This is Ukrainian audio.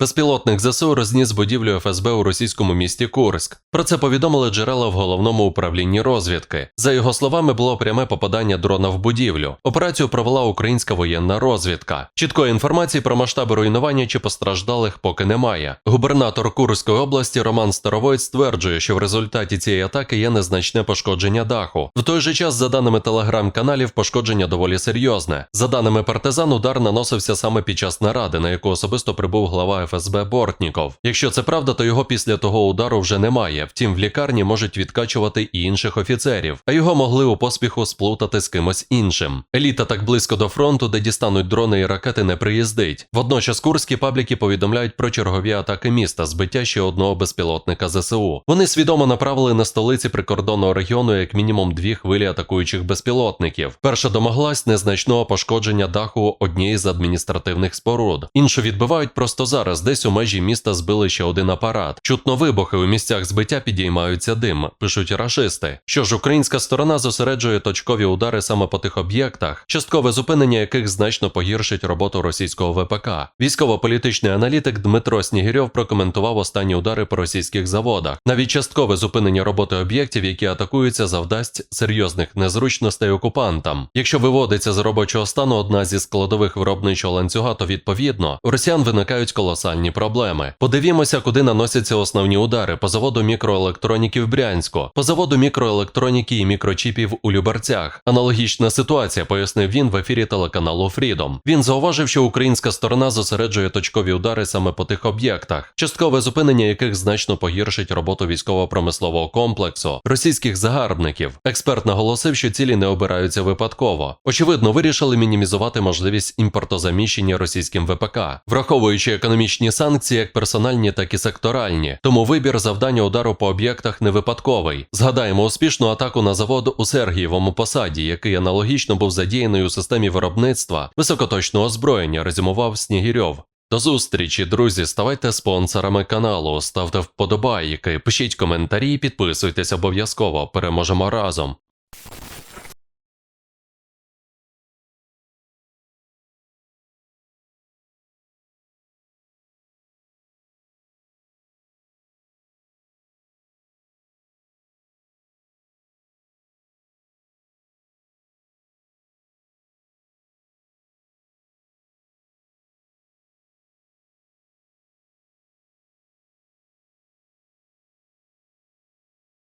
Безпілотник ЗСУ розніс будівлю ФСБ у російському місті Курськ. Про це повідомили джерела в головному управлінні розвідки. За його словами, було пряме попадання дрона в будівлю. Операцію провела українська воєнна розвідка. Чіткої інформації про масштаби руйнування чи постраждалих поки немає. Губернатор Курської області Роман Старовойт стверджує, що в результаті цієї атаки є незначне пошкодження даху. В той же час, за даними телеграм-каналів, пошкодження доволі серйозне. За даними партизан, удар наносився саме під час наради, на яку особисто прибув глава ФСБ Бортніков. Якщо це правда, то його після того удару вже немає. Втім, в лікарні можуть відкачувати і інших офіцерів, а його могли у поспіху сплутати з кимось іншим. Еліта так близько до фронту, де дістануть дрони і ракети, не приїздить. Водночас курські пабліки повідомляють про чергові атаки міста, збиття ще одного безпілотника ЗСУ. Вони свідомо направили на столиці прикордонного регіону як мінімум дві хвилі атакуючих безпілотників. Перша домоглась незначного пошкодження даху однієї з адміністративних споруд. Іншу відбивають просто зараз. Десь у межі міста збили ще один апарат. Чутно вибухи у місцях збиття підіймаються дим, пишуть рашисти. Що ж, українська сторона зосереджує точкові удари саме по тих об'єктах, часткове зупинення яких значно погіршить роботу російського ВПК. Військово-політичний аналітик Дмитро Снігирьов прокоментував останні удари по російських заводах. Навіть часткове зупинення роботи об'єктів, які атакуються, завдасть серйозних незручностей окупантам. Якщо виводиться з робочого стану одна зі складових виробничого ланцюга, то відповідно у росіян виникають колосальні проблеми. Подивімося, куди наносяться основні удари по заводу мікроелектроніки в Брянську, по заводу мікроелектроніки і мікрочіпів у Любарцях. Аналогічна ситуація, пояснив він в ефірі телеканалу Freedom. Він зауважив, що українська сторона зосереджує точкові удари саме по тих об'єктах, часткове зупинення яких значно погіршить роботу військово-промислового комплексу російських загарбників. Експерт наголосив, що цілі не обираються випадково. Очевидно, вирішили мінімізувати можливість імпортозаміщення російським ВПК, враховуючи економічні санкції, як персональні, так і секторальні. Тому вибір завдання удару по об'єктах не випадковий. Згадаємо успішну атаку на завод у Сергієвому посаді, який аналогічно був задіяний у системі виробництва високоточного озброєння, резюмував Снігірьов. До зустрічі, друзі. Ставайте спонсорами каналу, ставте вподобайки, пишіть коментарі, підписуйтесь обов'язково. Переможемо разом.